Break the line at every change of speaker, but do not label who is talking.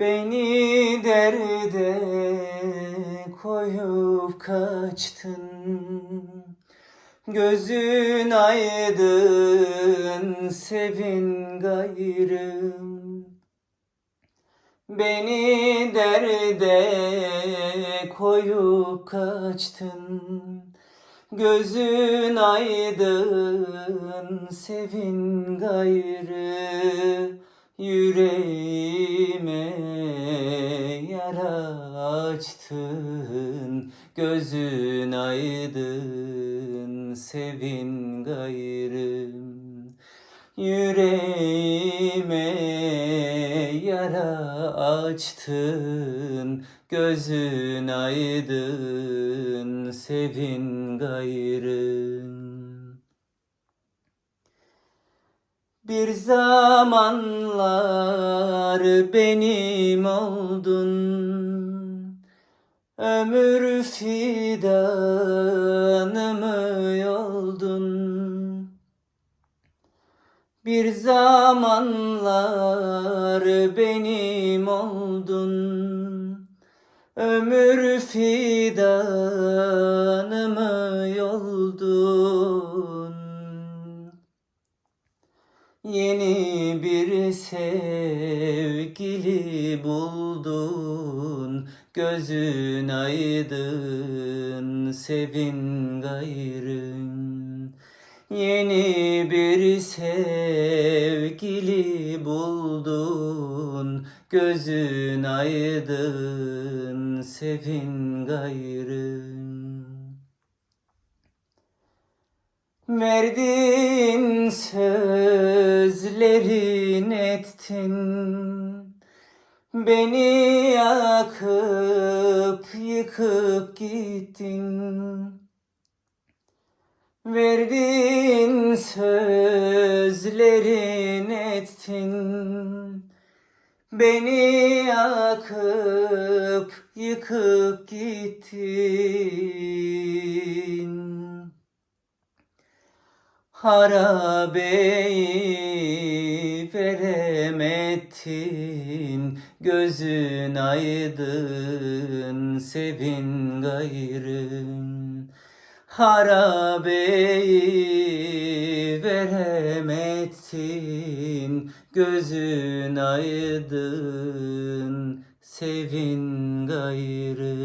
Beni derde koyup kaçtın. Gözün aydın sevin gayrım Beni derde koyup kaçtın. Gözün aydın sevin gayrı Yüreğime yara açtın Gözün aydın sevin gayrım. Yüreğime yara açtın Gözün aydın sevin gayrım Bir zamanlar benim oldun. Ömür fidanımı yoldun. Bir zamanlar benim oldun. Ömür fidanımı Yeni bir sevgili buldun. Gözün aydın sevin gayrın. Yeni bir sevgili buldun. Gözün aydın sevin gayrın Verdin sözlerin ettin. Beni yakıp yıkıp gittin. Verdin sözlerin ettin. Beni yakıp yıkıp gittin Harabeyi veremedin Gözün aydın sevin gayrın. Harabeyi veremedin Gözün aydın sevin gayrı